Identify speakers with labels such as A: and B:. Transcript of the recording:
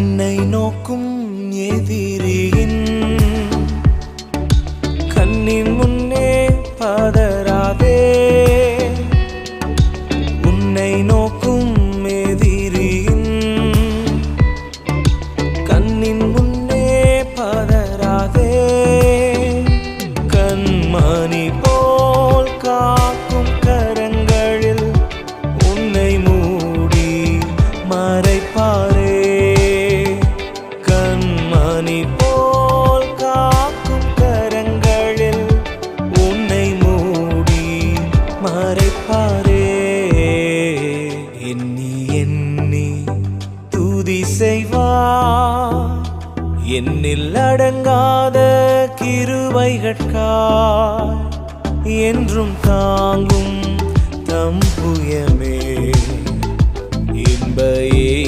A: உன்னை நோக்கும் எதிரியின் கண்ணின் முன்னே பதறாதே உன்னை நோக்கும் எதிரியின் கண்ணின் முன்னே பதறாதே கண்மணி போ எண்ணி எண்ணி துதி செய்வா. என்னில் அடங்காத கிருபைகட்காய். என்றும் தாங்கும் தம்புயமே